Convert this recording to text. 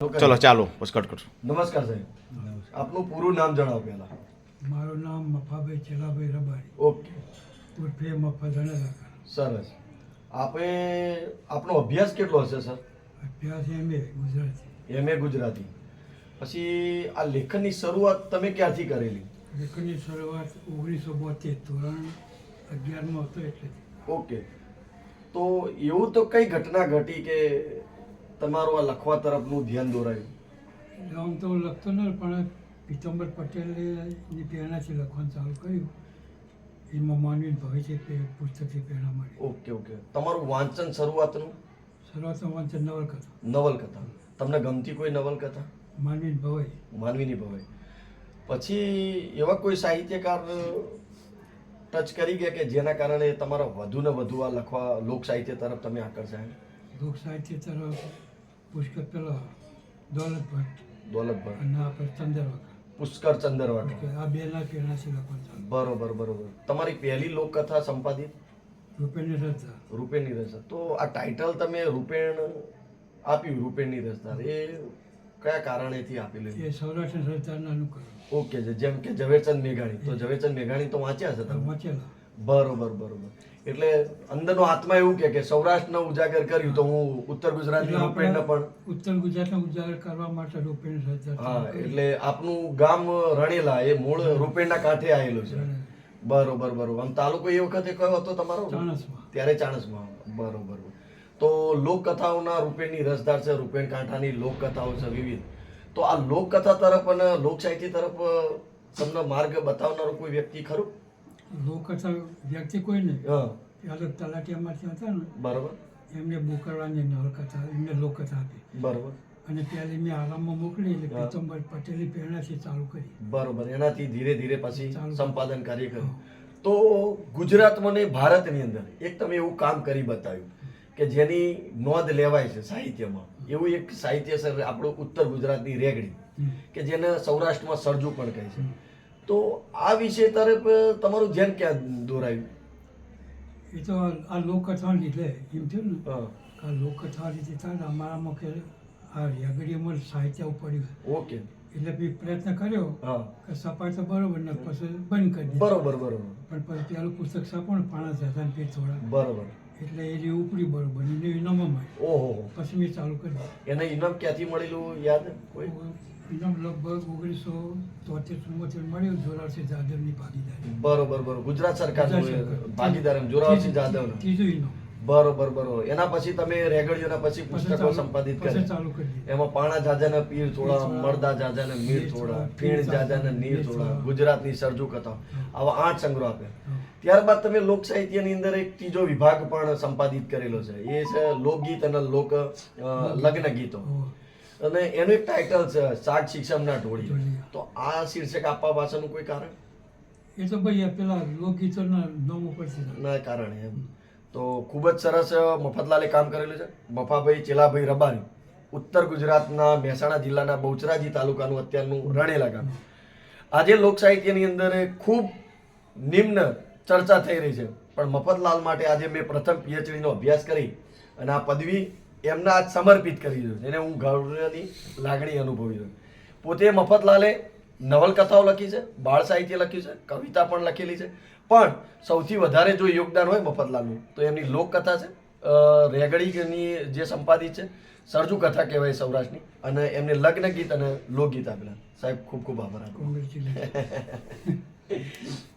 ચલો ચાલો બસ કટ કરશું. નમસ્કાર સાહેબ. આપનું પૂરું નામ જણાવો પહેલા. મારું નામ મફાભાઈ ચેલાભાઈ રબારી. ઓકે. ઉર્ફે મફા ધણેલા સરસ. આપે આપનો અભ્યાસ કેટલો હશે સર? અભ્યાસ એમ A Gujarati. M A Gujarati. પછી આ લેખનની શરૂઆત તમે ક્યાંથી કરેલી? લેખનની શરૂઆત ઓગણીસો બોતેર ધોરણ અગિયારમાં હતો એટલે. ઓકે. તો એવું તો કઈ ઘટના ઘટી કે તમારું આ લખવા તરફનું ધ્યાન દોરાયું. આમ તો લખતો ન પણ પીતમ્બર પટેલે ની પ્રેરણાથી લખવાનું ચાલુ કર્યું એમાં માનવી ભવે છે કે પુસ્તકથી પ્રેરણા મળી. Okay okay. તમારું વાંચન શરૂઆતનું? શરૂઆતમાં વાંચન નવલકથા. નવલકથા. તમને ગમતી કોઈ નવલકથા? માનવી ભવાઈ માનવીની ભવાઈ પછી એવા કોઈ સાહિત્યકાર ટચ કરી ગયા કે જેના કારણે તમારા વધુ ને વધુ આ લખવા લોક સાહિત્ય તરફ તમે આકર્ષાય? લોક સાહિત્ય તરફ પુષ્કર પેલો દોલત ભટ્ટ દોલતભાઈ અને આપણે ચંદરવાકા પુષ્કર ચંદરવાકા આ બેના પ્રેરણાથી લખવાનું ચાલુ બરોબર બરોબર. તમારી પહેલી લોકકથા સંપાદિત? રૂપેણની રજા. રૂપેણની રસદાર તો આ ટાઇટલ તમે રૂપેણ આપ્યું રૂપેણની રસદાર એ કયા કારણેથી આપેલું એ સૌરાષ્ટ્ર સરકારના અનુકરણ ઓકે છે જેમ કે ઝવેરચંદ મેઘાણી. તો ઝવેરચંદ મેઘાણી તો વાંચ્યા છે તમે? વાંચેલા. બરોબર બરોબર. એટલે અંદરનો આત્મા એવું કે કે સૌરાષ્ટ્રને ઉજાગર કર્યું તો હું ઉત્તર ગુજરાતની રૂપેણને પણ ઉત્તર ગુજરાતને ઉજાગર કરવા માટે રૂપેણ હા એટલે આપનું ગામ રણેલા એ મૂળ રૂપેણના કાંઠે આવેલું છે. બરોબર બરોબર. આમ તાલુકો એ વખતે કયો હતો તમારો? ચાણસમાં. ત્યારે ચાણસમાં. બરોબર તો લોકકથાઓના રૂપેણની રસધાર છે રૂપેણ કાંઠાની લોકકથાઓ છે વિવિધ. તો આ લોકકથા તરફ અને લોક સાહિત્ય તરફ તમને માર્ગ બતાવનારો કોઈ વ્યક્તિ ખરું? લોકકથા વ્યક્તિ કોઈ નહીં હા ત્યારે તલાટીયામાંથી હતા ને બરાબર. એમને બોકરવાની નવલકથા એમને લોકકથા આપી. બરાબર. અને પહેલી મેં આરામમાં મોકલી એટલે હા. પીતમ્બર પટેલની પ્રેરણાથી ચાલુ કરી. બરોબર. એનાથી ધીરે ધીરે પછી સંપાદન કાર્ય કર્યું. તો ગુજરાતમાં ને ભારતની અંદર એક તમે એવું કામ કરી બતાવ્યું કે જેની નોંધ લેવાય છે સાહિત્યમાં. એવું એક સાહિત્ય સર આપણું ઉત્તર ગુજરાતની રેગડી કે જેને સૌરાષ્ટ્રમાં સરજુ પણ કહે છે. તો આ વિષય તરફ તમારું ધ્યાન ક્યાં દોરાયું? એ તો આ- લોકકથા લીધે એમ થયું ને? આ લોકકથા લીધે થાય અમારામાં કે આ રેગડીમાં સાહિત્ય પડ્યું ઓકે. એટલે બી પ્રયત્ન કર્યો કે સપાય તો બરોબર ને પછી બંધ કરી બરોબર બરોબર. પણ પછી પેલું પુસ્તક છાપો ને પાણા જતા પે થોડા. બરોબર. એટલે એ જે ઉપરી બળ બની એને ઇનામ મળ્યું ઓહો. પછી મેં ચાલુ કર્યું એને ઇનામ ક્યાંથી મળેલું યાદ કોઈ? ઇનામ લગભગ ઓગણીસો તોતેર ચુમ્મોતેર મળ્યું. જોરાવસિંહ જાદવની ભાગીદારી. બરોબર બરોબર. ગુજરાત સરકાર. ભાગીદાર એમ જોરાવરસિંહ ત્રીજું- ઇનામ. બરોબર બરોબર. એના પછી તમે રેગડીઓના પછી પુસ્તકો સંપાદિત કરી એમાં પાણા જાજાના પીર થોડા મરદા જાજાના મીર થોડા પીર જાજાના નીર થોડા. ગુજરાતની સરજુ કથા આવા આઠ સંગ્રહ આપ્યા. ત્યારબાદ તમે લોક સાહિત્યની અંદર એક ત્રીજો વિભાગ પણ સંપાદિત કરેલો છે. એ છે લોકગીત અને લોક લગ્ન ગીતો. અને એનું એક ટાઇટલ છે સાત શિક્ષણના ઢોળી તો આ શીર્ષક આપવા પાછળનું કોઈ કારણ? એ તો ભાઈ પેલા લોકગીતોના નામ ઉપરથી. ના કારણે એમ. તો ખૂબ જ સરસ મફતલાલે કામ કરેલું છે. મફાભાઈ ચેલાભાઈ રબારી ઉત્તર ગુજરાતના મહેસાણા જિલ્લાના બહુચરાજી તાલુકાનું અત્યારનું રણેલા ગામ. આજે લોક સાહિત્યની અંદર ખૂબ નિમ્ન ચર્ચા થઈ રહી છે. પણ મફતલાલ માટે આજે મેં પ્રથમ પીએચડીનો અભ્યાસ કરી અને આ પદવી એમના આજ સમર્પિત કરી છે. એને હું ગૌરવની લાગણી અનુભવી છું. પોતે મફતલાલે નવલકથાઓ લખી છે બાળ સાહિત્ય લખ્યું છે કવિતા પણ લખેલી છે. પણ સૌથી વધારે જો યોગદાન હોય મફતલાલનું તો એમની લોકકથા છે. રેગડીની જે સંપાદિત છે સરજુ કથા કહેવાય સૌરાષ્ટ્રની. અને એમને લગ્ન ગીત અને લોકગીત આપેલા. સાહેબ ખૂબ ખૂબ આભાર. કોંગ્રેચ્યુલેશન.